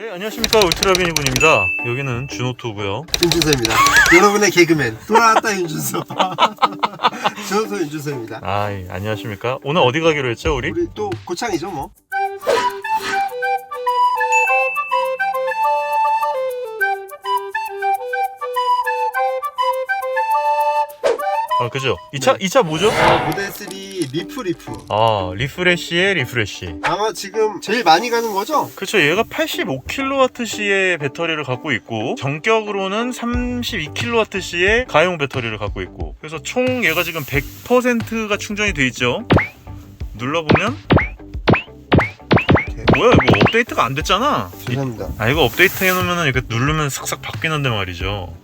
네, 안녕하십니까 울트라비니군입니다. 여기는 준호토고요. 윤준서입니다. 여러분의 개그맨 돌아왔다 윤준서. 저도 윤준서입니다. 아, 예, 안녕하십니까. 오늘 어디 가기로 했죠, 우리? 우리 또 고창이죠 뭐. 그죠? 이 차, 네. 이차 뭐죠? 모델 3 리프 리프. 아, 리프레쉬의 리프레쉬. 아마 지금 제일 많이 가는 거죠? 그쵸, 얘가 85kWh의 배터리를 갖고 있고, 전격으로는 32kWh의 가용 배터리를 갖고 있고, 그래서 총 얘가 지금 100%가 충전이 돼 있죠. 눌러보면. 뭐야, 이거 업데이트가 안 됐잖아. 이- 죄송합니다. 아, 이거 업데이트 해놓으면 이렇게 누르면 싹싹 바뀌는데 말이죠.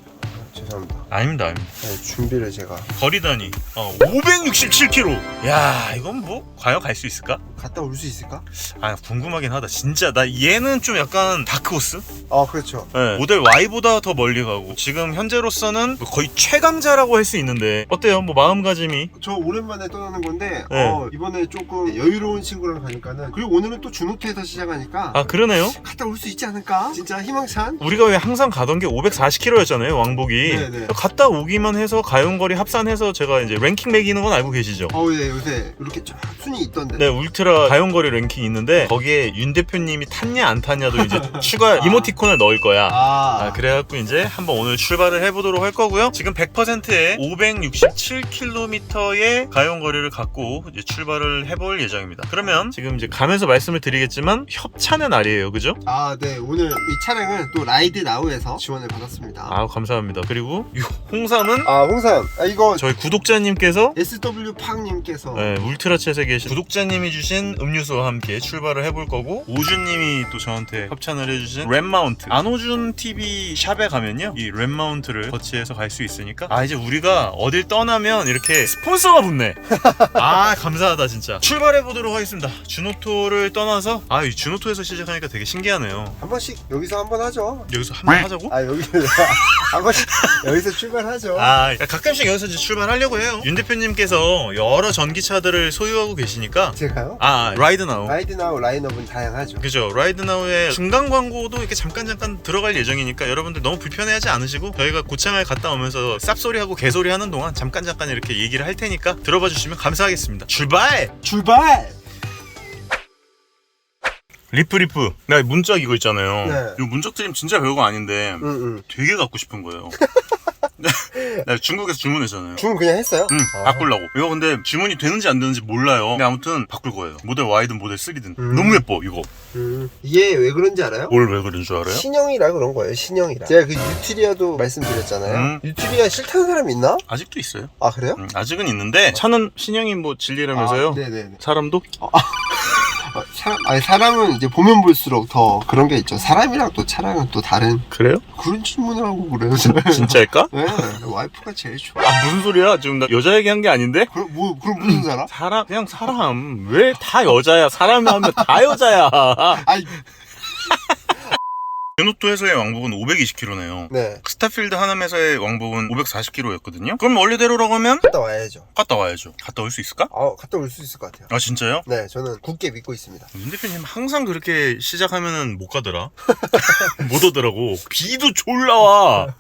죄송합니다. 아닙니다, 아닙니다. 네, 준비를 제가 거리 단위 어, 567km. 야, 이건 뭐 과연 갈 수 있을까? 갔다 올 수 있을까? 아, 궁금하긴 하다. 진짜 나 얘는 좀 약간 다크호스? 아 그렇죠. 네. 모델 Y보다 더 멀리 가고 지금 현재로서는 뭐 거의 최강자라고 할 수 있는데 어때요? 뭐 마음가짐이? 저 오랜만에 떠나는 건데 네. 어, 이번에 조금 여유로운 친구랑 가니까는 그리고 오늘은 또 준호트에서 시작하니까 아, 그러네요. 갔다 올 수 있지 않을까? 진짜 희망찬. 우리가 왜 항상 가던 게 540km였잖아요, 왕복이. 네네. 갔다 오기만 해서 가용거리 합산해서 제가 이제 랭킹 매기는 건 알고 계시죠? 어우 예 요새 이렇게 쫙 순위 있던데. 네, 울트라 가용거리 랭킹 있는데 거기에 윤 대표님이 탔냐 안 탔냐도 이제 추가 이모티콘을 넣을 거야. 아, 아, 그래갖고 이제 한번 오늘 출발을 해보도록 할 거고요. 지금 100%의 567km의 가용거리를 갖고 이제 출발을 해볼 예정입니다. 그러면 지금 이제 가면서 말씀을 드리겠지만 협찬의 날이에요, 그죠? 아, 네. 오늘 이 차량은 또 라이드 나우에서 지원을 받았습니다. 아, 감사합니다. 그리고 이 홍삼은 아, 홍삼. 아, 이거 저희 구독자님께서 SW 팡님께서. 네, 울트라 챗에 계신 구독자님이 주신 음료수와 함께 출발을 해볼 거고 오준님이 또 저한테 협찬을 해주신 랩마운트. 안오준 TV 샵에 가면요 이 랩마운트를 거치해서 갈 수 있으니까. 아 이제 우리가 어딜 떠나면 이렇게 스폰서가 붙네. 아 감사하다 진짜. 출발해 보도록 하겠습니다. 준호토를 떠나서 아이 준호토에서 시작하니까 되게 신기하네요. 한 번씩 여기서 한 번 하죠. 여기서 한 번 하자고? 아, 여기 한 번씩 여기서 출발하죠. 아 가끔씩 여기서 이제 출발하려고 해요 윤 대표님께서 여러 전기차들을 소유하고 계시니까 제가요? 아 라이드 나우 라이드 나우 라인업은 다양하죠. 그죠 라이드나우의 중간 광고도 이렇게 잠깐 잠깐 들어갈 예정이니까 여러분들 너무 불편해하지 않으시고 저희가 고창을 갔다 오면서 쌉소리하고 개소리 하는 동안 잠깐 잠깐 이렇게 얘기를 할 테니까 들어봐 주시면 감사하겠습니다 출발! 출발! 리프 리프 나 문짝 이거 있잖아요 네. 이 문짝 드림 진짜 별거 아닌데 응, 응. 되게 갖고 싶은 거예요 나 중국에서 주문했잖아요 주문 그냥 했어요? 응, 아. 바꾸려고. 이거 근데 주문이 되는지 안 되는지 몰라요. 근데 아무튼 바꿀 거예요. 모델 Y든 모델 3든. 음. 너무 예뻐, 이거. 음. 이게 왜 그런지 알아요? 뭘 왜 그런 줄 알아요? 신형이라 그런 거예요, 신형이라. 제가 그 뉴트리아도 말씀드렸잖아요. 음. 뉴트리아 싫다는 사람 있나? 아직도 있어요. 아, 그래요? 음, 아직은 있는데 차는 신형이 뭐 진리라면서요? 아, 네네네. 사람도? 어, 사람, 아니, 사람은 이제 보면 볼수록 더 그런 게 있죠. 사람이랑 또 차량은 또 다른 그래요? 그런 질문을 하고 그래요. 진짜일까? 네, 와이프가 제일 좋아. 아 무슨 소리야? 지금 나 여자 얘기한 게 아닌데? 그럼 뭐 그럼 무슨 사람? 사람 그냥 사람 왜 다 여자야? 사람이 하면 다 여자야. 아이, 베노토에서의 왕복은 520km네요. 네, 스타필드 하남에서의 왕복은 540km였거든요. 그럼 원래대로라고 하면 갔다 와야죠. 갔다 와야죠. 갔다 올 수 있을까? 아, 갔다 올 수 있을 것 같아요. 아 진짜요? 네, 저는 굳게 믿고 있습니다. 윤 대표님 항상 그렇게 시작하면은 못 가더라. 못 오더라고. 비도 졸라 와.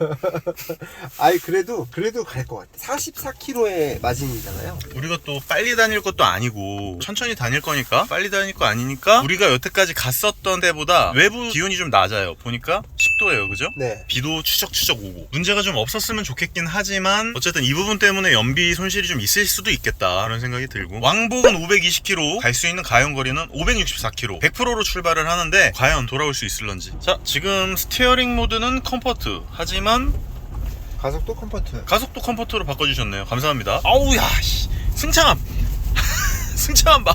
아이, 그래도 그래도 갈 것 같아. 44km의 마진이잖아요. 우리가 또 빨리 다닐 것도 아니고 천천히 다닐 거니까 빨리 다닐 거 아니니까 우리가 여태까지 갔었던 데보다 외부 기온이 좀 낮아요. 보니까 10도예요. 그죠? 네, 비도 추적추적 오고. 문제가 좀 없었으면 좋겠긴 하지만 어쨌든 이 부분 때문에 연비 손실이 좀 있을 수도 있겠다 그런 생각이 들고. 왕복은 520km 갈 수 있는 가용 거리는 564km 100%로 출발을 하는데 과연 돌아올 수 있을런지. 자 지금 스티어링 모드는 컴포트. 하지만 가속도 컴포트. 가속도 컴포트로 바꿔 주셨네요. 감사합니다. 아우 야 씨. 승차감. 승차감 봐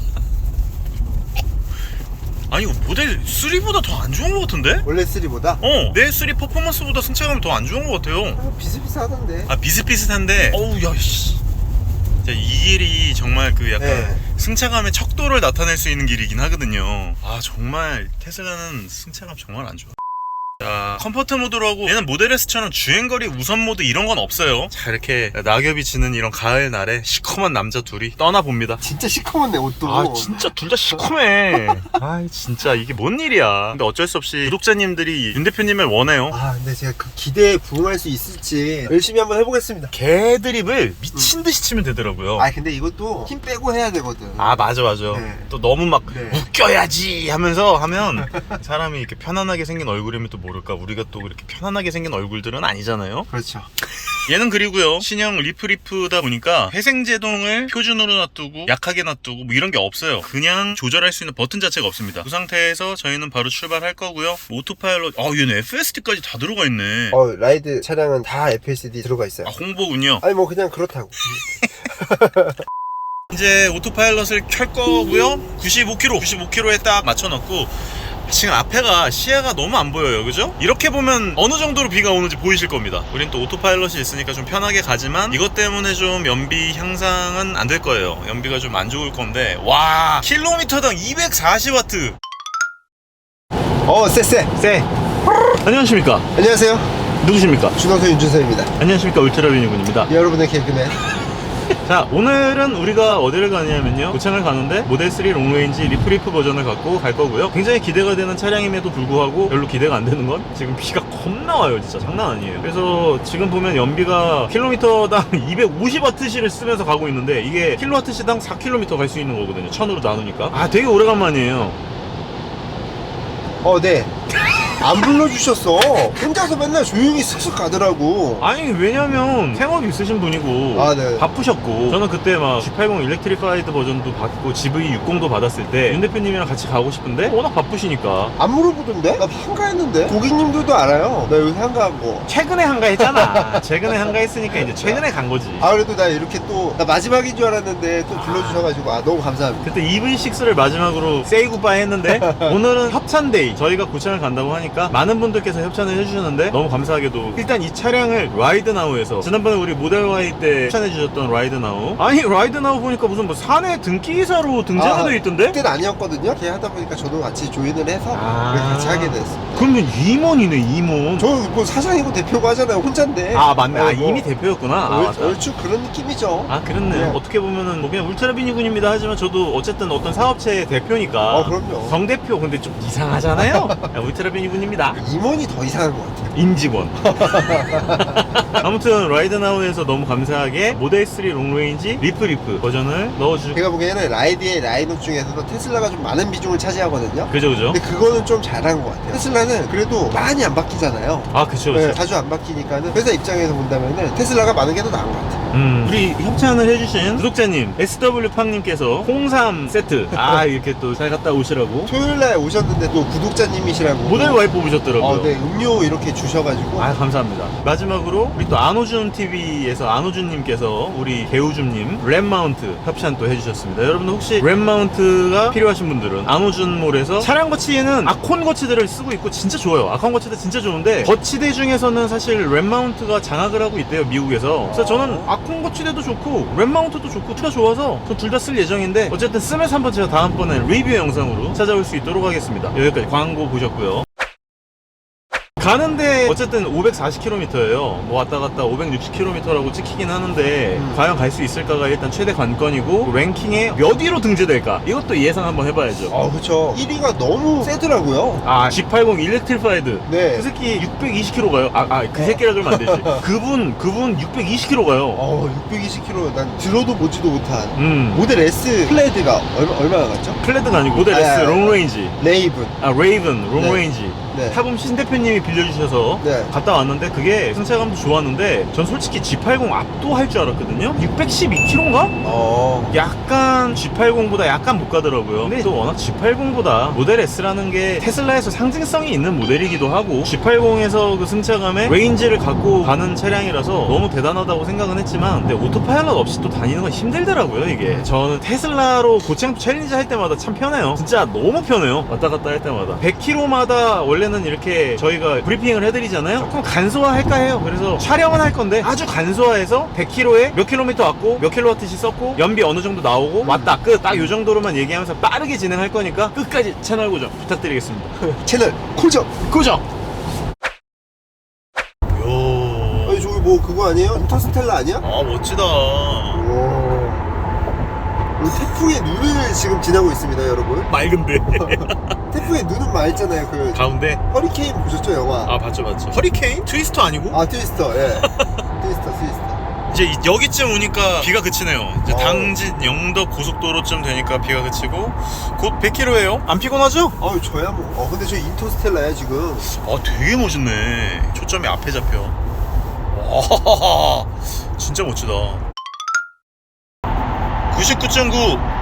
아니 이거 모델 3보다 더 안 좋은 것 같은데? 원래 3보다 어, 내 3 퍼포먼스보다 승차감이 더 안 좋은 것 같아요. 아, 비슷비슷하던데. 아, 비슷비슷한데, 어우, 야, 씨. 진짜 이 길이 정말 그 약간 네. 승차감의 척도를 나타낼 수 있는 길이긴 하거든요. 아, 정말 테슬라는 승차감 정말 안 좋아. 자, 컴포트 모드로 하고 얘는 모델 S처럼 주행거리 우선 모드 이런 건 없어요 자 이렇게 낙엽이 지는 이런 가을 날에 시커먼 남자 둘이 떠나봅니다 진짜 시커먼네 옷도. 아 진짜 둘 다 시커매 아 진짜 이게 뭔 일이야 근데 어쩔 수 없이 구독자님들이 윤 대표님을 원해요 아, 근데 제가 그 기대에 부응할 수 있을지 열심히 한번 해보겠습니다. 개드립을 미친 듯이 치면 되더라고요 아, 근데 이것도 힘 빼고 해야 되거든. 아 맞아 맞아 네. 또 너무 막 네. 웃겨야지 하면서 하면 사람이 이렇게 편안하게 생긴 얼굴이면 또 모 를까? 우리가 또 이렇게 편안하게 생긴 얼굴들은 아니잖아요. 그렇죠. 얘는 그리고요 신형 리프리프다 보니까 회생제동을 표준으로 놔두고 약하게 놔두고 뭐 이런 게 없어요. 그냥 조절할 수 있는 버튼 자체가 없습니다. 그 상태에서 저희는 바로 출발할 거고요. 오토파일럿 아 얘는 FSD까지 다 들어가 있네. 어, 라이드 차량은 다 FSD 들어가 있어요. 아 홍보군요. 아니, 뭐 그냥 그렇다고. 이제 오토파일럿을 켤 거고요. 95km 95km에 딱 맞춰 놓고 지금 앞에가 시야가 너무 안 보여요 그죠? 이렇게 보면 어느 정도로 비가 오는지 보이실 겁니다 우린 또 오토파일럿이 있으니까 좀 편하게 가지만 이것 때문에 좀 연비 향상은 안 될 거예요 연비가 좀 안 좋을 건데 와 킬로미터당 240와트 어, 쎄쎄. 쎄 안녕하십니까 안녕하세요. 누구십니까? 준호서 윤준서입니다. 안녕하십니까 울트라비니군입니다 여러분의 개그맨. 자 오늘은 우리가 어디를 가냐면요. 고창을 가는데 모델3 롱레인지 리프리프 버전을 갖고 갈 거고요. 굉장히 기대가 되는 차량임에도 불구하고 별로 기대가 안 되는 건 지금 비가 겁나 와요. 진짜 장난 아니에요. 그래서 지금 보면 연비가 킬로미터당 250와트시를 쓰면서 가고 있는데 이게 킬로와트시당 4km 갈 수 있는 거거든요. 1000으로 나누니까. 아 되게 오래간만이에요. 어, 네. 안 불러주셨어. 혼자서 맨날 조용히 슥슥 가더라고. 아니 왜냐면 생업이 있으신 분이고 아, 네. 바쁘셨고 저는 그때 막 G80 일렉트리파이드 버전도 받고 GV60도 받았을 때 윤 대표님이랑 같이 가고 싶은데 워낙 바쁘시니까 안 물어보던데? 나 한가했는데? 고객님들도 알아요. 나 여기 한가하고. 최근에 한가했잖아. 최근에 한가했으니까 이제 최근에 간 거지. 아, 그래도 나 이렇게 또, 나 마지막인 줄 알았는데 또 불러주셔가지고, 아, 너무 감사합니다. 그때 EV6를 마지막으로 세이 굿바이 했는데 오늘은 협찬데이 저희가 고창을 간다고 하니까 많은 분들께서 협찬을 해주셨는데 너무 감사하게도 일단 이 차량을 라이드나우에서 지난번에 우리 모델 Y 때 협찬해 주셨던 라이드나우 아니 라이드나우 보니까 무슨 뭐 사내 등기사로 등재가 아, 돼 있던데? 그때는 아니었거든요. 이렇게 하다 보니까 저도 같이 조인을 해서 아. 같이 하게 됐습니다. 그러면 임원이네 임원 저뭐 사장이고 대표고 하잖아요. 혼자인데. 아 맞네 아 어, 뭐 이미 대표였구나 아, 얼, 맞다. 얼추 그런 느낌이죠. 아 그렇네요 네. 어떻게 보면은 뭐 그냥 울트라비니군입니다 하지만 저도 어쨌든 어떤 사업체의 대표니까 어, 그럼요. 정 대표 근데 좀 이상하잖아요 야, 울트라비니군입니다 임원이 더 이상한 것 같아요. 임직원 아무튼 라이드나우에서 너무 감사하게 모델 3 롱레인지 리프 리프 버전을 넣어주 제가 보기에는 라이드의 라인업 중에서도 테슬라가 좀 많은 비중을 차지하거든요. 그죠 그죠 근데 그거는 좀 잘한 것 같아요. 테슬라는 그래도 많이 안 바뀌잖아요. 아 그쵸 네, 그쵸. 자주 안 바뀌니까는 회사 입장에서 본다면은 테슬라가 많은 게 더 나은 것 같아요. 음, 우리 협찬을 해주신 구독자님 SW팡님께서 홍삼 세트. 아 이렇게 또 잘 갔다 오시라고. 토요일 날 오셨는데 또 구독자님이시라고. 모델 Y 뽑으셨더라고요. 어, 네, 음료 이렇게 주셔가지고. 아 감사합니다. 마지막으로 우리 또 안호준 TV에서 안호준님께서 우리 개우준님 램 마운트 협찬 또 해주셨습니다. 여러분들 혹시 램 마운트가 필요하신 분들은 안호준몰에서 차량 거치에는 아콘 거치대를 쓰고 있고 진짜 좋아요. 아콘 거치대 진짜 좋은데 거치대 중에서는 사실 램 마운트가 장악을 하고 있대요 미국에서. 그래서 저는 아콘 거치대도 좋고 램 마운트도 좋고 둘 다 좋아서 저둘다 쓸 예정인데 어쨌든 쓰면서 한번 제가 다음번에 리뷰 영상으로 찾아올 수 있도록 하겠습니다. 여기까지 광고 보셨고요 가는데 어쨌든 540km예요. 뭐 왔다 갔다 560km라고 찍히긴 하는데 음. 과연 갈 수 있을까가 일단 최대 관건이고 랭킹에 몇 위로 등재될까? 이것도 예상 한번 해봐야죠. 어 그쵸 1위가 너무 세더라고요 아 G80 일렉트리파이드 네 그 새끼 620km 가요. 아, 아, 그 새끼라 그러면 안 되지. 그분, 그분 620km 가요. 어 620km 난 들어도 보지도 못한 음. 모델 S 플레드가 얼마, 얼마나 갔죠? 플레드가 아니고 모델 아, S 아, 아. 롱레인지. 레이븐 아, 레이븐 네. 롱레인지. 네. 타봄 신 대표님이 빌려주셔서 네. 갔다 왔는데 그게 승차감도 좋았는데 전 솔직히 G80 압도할 줄 알았거든요. 612km인가? 어. 약간 G80보다 약간 못 가더라고요. 근데 또 워낙 G80보다 모델 S라는 게 테슬라에서 상징성이 있는 모델이기도 하고 G80에서 그 승차감에 레인지를 갖고 가는 차량이라서 너무 대단하다고 생각은 했지만 근데 오토파일럿 없이 또 다니는 건 힘들더라고요 이게. 저는 테슬라로 고창 챌린지 할 때마다 참 편해요. 진짜 너무 편해요. 왔다 갔다 할 때마다. 100km마다 원래는 보면은 이렇게 저희가 브리핑을 해드리잖아요? 조금 간소화할까 해요. 그래서 촬영은 할 건데 아주 간소화해서 100km에 몇 킬로미터 왔고 몇 킬로와트씩 썼고 연비 어느 정도 나오고 음. 왔다 끝 딱 요 정도로만 얘기하면서 빠르게 진행할 거니까 끝까지 채널 고정 부탁드리겠습니다. 채널 콜정. 고정. 아니 저기 뭐 그거 아니에요? 인터스텔라 아니야? 아 멋지다. 오. 이 태풍의 눈을 지금 지나고 있습니다, 여러분. 맑은데 태풍의 눈은 맑잖아요. 그 가운데 허리케인 보셨죠, 영화? 아 봤죠 봤죠 허리케인? 트위스터 아니고? 아, 트위스터, 예. 트위스터, 트위스터. 이제 이- 여기쯤 오니까 비가 그치네요 이제 어. 당진 영덕 고속도로쯤 되니까 비가 그치고 곧 100km예요 안 피곤하죠? 어우, 저야 뭐. 어, 근데 저 인터스텔라야, 지금. 아 되게 멋있네 초점이 앞에 잡혀 와 진짜 멋지다 99.9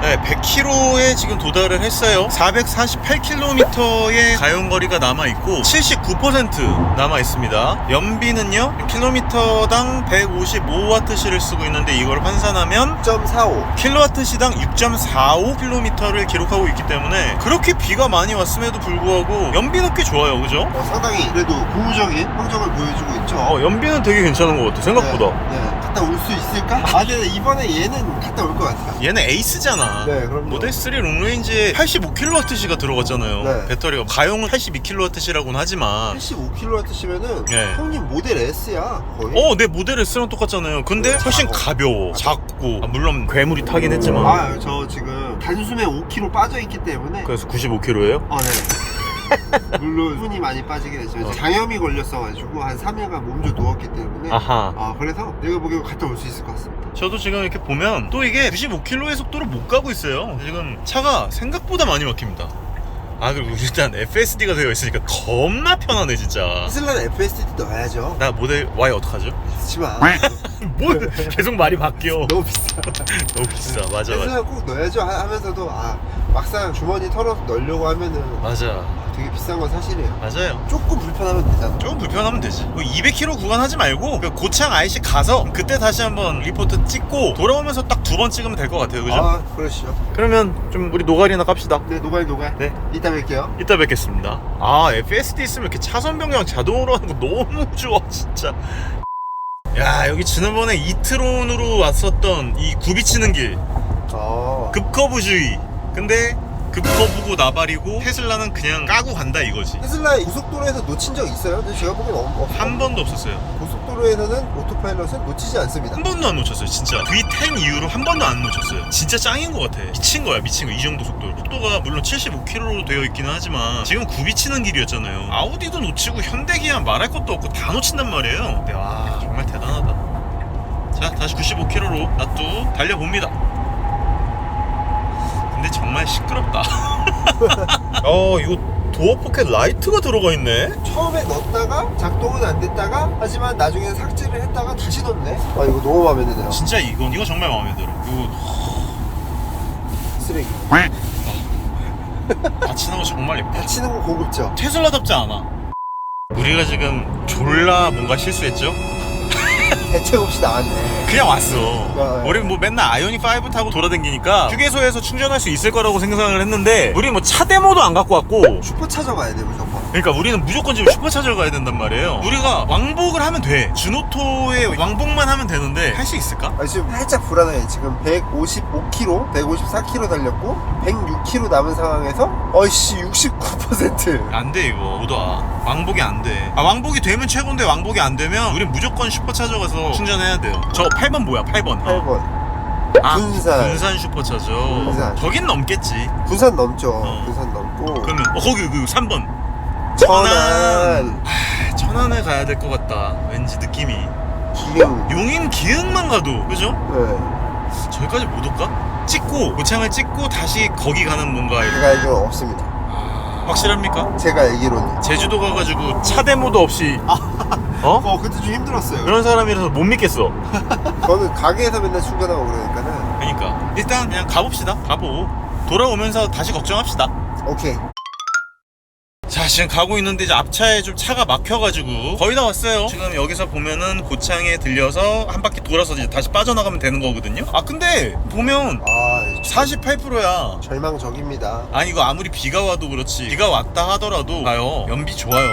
네, 100km에 지금 도달을 했어요 448km의 가용거리가 남아있고 79% 남아있습니다 연비는요 킬로미터당 155W시를 쓰고 있는데 이걸 환산하면 6.45. 킬로와트시당 6.45km를 기록하고 있기 때문에 그렇게 비가 많이 왔음에도 불구하고 연비는 꽤 좋아요 그죠? 어, 상당히 그래도 고무적인 환경을 보여주고 있죠. 어, 연비는 되게 괜찮은 것 같아 생각보다 네, 네. 갔다 올 수 있을까? 아, 근데 이번에 얘는 갔다 올 것 같아요. 얘는 에이스잖아 네, 그럼요. 모델 3 롱레인지에 85kWh가 들어갔잖아요 네. 배터리가 가용은 82kWh라고는 하지만 85kW시면은 네. 형님 모델 S야 거의. 어 내 모델 S랑 똑같잖아요 근데 훨씬 가벼워 작고 아, 물론 괴물이 타긴 했지만 아, 저 지금 단숨에 5kg 빠져 있기 때문에. 그래서 95kg예요? 어, 네. 물론 손이 많이 빠지긴 했지만 어. 장염이 걸렸어가지고 한 3일간 몸좀 누웠기 때문에. 아하 아, 그래서 내가 보기엔 갔다 올 수 있을 것 같습니다. 저도 지금 이렇게 보면 또 이게 95km의 속도로 못 가고 있어요. 지금 차가 생각보다 많이 막힙니다. 아 그리고 일단 FSD가 되어 있으니까 겁나 편하네 진짜. 테슬라는 FSD 넣어야죠. 나 모델 Y 어떡하죠? 그렇지만 뭘 계속 말이 바뀌어. 너무 비싸. 너무 비싸. 맞아 맞아. 테슬라 꼭 넣어야죠 하- 하면서도 아 막상 주머니 털어서 넣으려고 하면은 맞아. 되게 비싼 건 사실이에요. 맞아요. 조금 불편하면 되잖아. 조금 불편하면 되지. 뭐 200km 구간 하지 말고 그 고창 IC 가서 그때 다시 한번 리포트 찍고 돌아오면서 딱 두 번 찍으면 될 것 같아요. 그죠? 아, 그러시죠. 그러면 좀 우리 노가리나 깝시다. 네, 노갈 노갈. 네. 이따 뵐게요. 이따 뵙겠습니다. 아, FSD 있으면 이렇게 차선 변경 자동으로 하는 거 너무 좋아, 진짜. 야, 여기 지난번에 이트론으로 왔었던 이 굽이치는 길, 어. 급커브주의. 근데 급커브고 나발이고 테슬라는 그냥 까고 간다 이거지. 테슬라 고속도로에서 놓친 적 있어요? 근데 제가 보기엔 없, 없, 한 번도 없었어요. 고속도로에서는 오토파일럿은 놓치지 않습니다. 한 번도 안 놓쳤어요, 진짜. V10 이후로 한 번도 안 놓쳤어요. 진짜 짱인 것 같아. 미친 거야, 미친 거. 이 정도 속도. 속도가 물론 75km로 되어 있기는 하지만 지금 굽이치는 길이었잖아요. 아우디도 놓치고 현대기아 말할 것도 없고 다 놓친단 말이에요. 근데 와, 정말 대단하다. 자, 다시 95km로 놔또 달려봅니다. 근데 정말 시끄럽다. 어, 이거 도어 포켓 라이트가 들어가 있네. 처음에 넣었다가 작동은 안 됐다가 하지만 나중에 삭제를 했다가 다시 넣네. 아 이거 너무 마음에 드네요. 진짜 이건 이거 정말 마음에 들어. 이거 쓰레기. 받치는 거 정말 예뻐. 다치는 거 고급져. 테슬라답지 않아. 우리가 지금 졸라 뭔가 실수했죠? 대책 없이 나왔네. 그냥 왔어. 네. 우리 뭐 맨날 아이오닉 5 타고 돌아다니니까 휴게소에서 충전할 수 있을 거라고 생각을 했는데 우리 뭐 차 데모도 안 갖고 왔고 슈퍼 찾아가야 돼 무조건. 그러니까 우리는 무조건 지금 슈퍼차저를 가야 된단 말이에요. 우리가 왕복을 하면 돼. 준오토의 왕복만 하면 되는데 할 수 있을까? 아 지금 살짝 불안해. 지금 155km, 154km 달렸고 106km 남은 상황에서 어이씨 69%. 안돼 이거 오다 왕복이 안 돼. 아 왕복이 되면 최고인데 왕복이 안 되면 우린 무조건 슈퍼차저 가서 충전해야 돼요. 저 8번 뭐야 8번. 8번. 아, 군산. 군산 슈퍼차저. 군산. 저긴 넘겠지. 군산 넘죠. 어. 군산 넘고. 그러면 어 거기 그 3번. 천안, 천안에 가야 될 것 같다. 왠지 느낌이. 기흥. 용인 기흥만 가도 그죠? 네. 저기까지 못 올까? 찍고 고창을 찍고 다시 거기 가는 뭔가 제가 알기로는 없습니다. 아, 확실합니까? 제가 알기로는. 제주도 가가지고 차 데모도 없이 어? 어 그때 좀 힘들었어요. 그런 사람이라서 못 믿겠어. 저는 가게에서 맨날 충전하고 그러니까는 그러니까 일단 그냥 가봅시다. 가보. 돌아오면서 다시 걱정합시다. 오케이. 자 지금 가고 있는데 이제 앞차에 좀 차가 막혀가지고 거의 다 왔어요. 지금 여기서 보면은 고창에 들려서 한 바퀴 돌아서 이제 다시 빠져나가면 되는 거거든요. 아 근데 보면 아 48%야. 절망적입니다. 아니 이거 아무리 비가 와도 그렇지. 비가 왔다 하더라도 봐요. 연비 좋아요.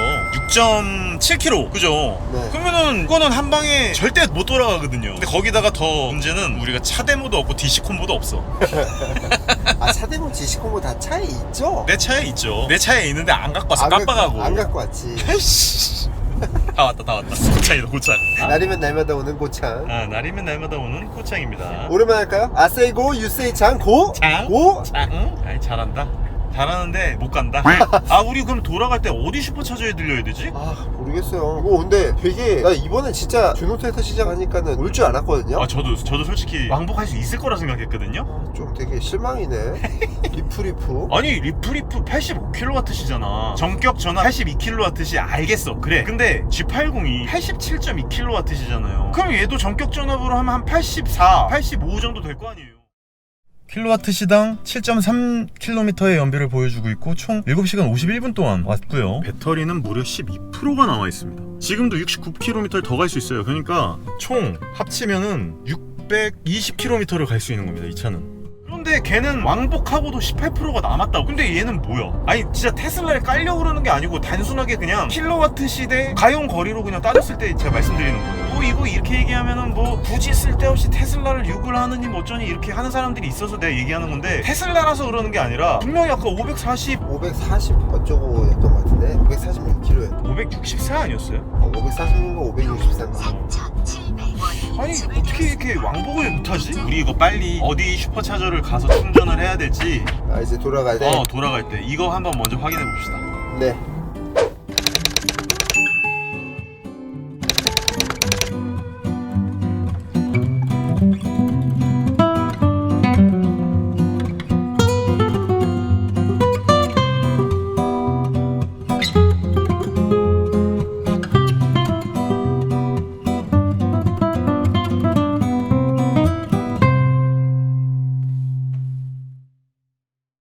6.7km 그죠? 네. 그러면은 이거는 한 방에 절대 못 돌아가거든요. 근데 거기다가 더 문제는 우리가 차 데모도 없고 DC 콤보도 없어. 아 차대문 지시콤보 다 차에 있죠? 내 차에 있죠. 내 차에 있는데 안 갖고 왔어 안 깜빡하고 안 갖고 왔지. 아이씨 다 왔다 다 왔다 고창이다 고창 날이면 날마다 오는 고창 아 날이면 날마다 오는 고창입니다 오랜만에 할까요? 아세이고 유세이 장고 장? 고 응? 아니 잘한다 잘하는데 못 간다? 아 우리 그럼 돌아갈 때 어디 슈퍼차저에 들려야 되지? 아 모르겠어요. 이거 근데 되게 나 이번에 진짜 준호테스트 시작하니까는 올 줄 알았거든요. 아 저도 저도 솔직히 왕복할 수 있을 거라 생각했거든요. 아, 좀 되게 실망이네. 리프리프. 아니 리프리프 85kW시잖아. 전격 전압 82kW시 알겠어. 그래. 근데 G80이 87.2kW시잖아요. 그럼 얘도 전격 전압으로 하면 한 84, 85 정도 될 거 아니에요 킬로와트 시당 7.3km의 연비를 보여주고 있고 총 7시간 51분 동안 왔고요. 배터리는 무려 12%가 남아 있습니다. 지금도 69km를 더 갈 수 있어요. 그러니까 총 합치면은 620km를 갈 수 있는 겁니다 이 차는. 그런데 걔는 왕복하고도 18%가 남았다고. 근데 얘는 뭐야? 아니 진짜 테슬라에 깔려고 그러는 게 아니고 단순하게 그냥 킬로와트 시대 가용 거리로 그냥 따졌을 때 제가 말씀드리는 거예요 뭐 이거 이렇게 얘기하면은 뭐 굳이 쓸데없이 테슬라를 욕을 하느니 뭐 어쩌니 이렇게 하는 사람들이 있어서 내가 얘기하는 건데 테슬라라서 그러는 게 아니라 분명히 아까 540 540 어쩌고였던 것 같은데 546kg였 564 아니었어요? 어, 546인가 563인가 4,700원. 아니 어떻게 이렇게 왕복을 못하지? 우리 이거 빨리 어디 슈퍼차저를 가서 충전을 해야 될지 아 이제 돌아가야 돼 어 돌아갈 때 이거 한번 먼저 확인해 봅시다 네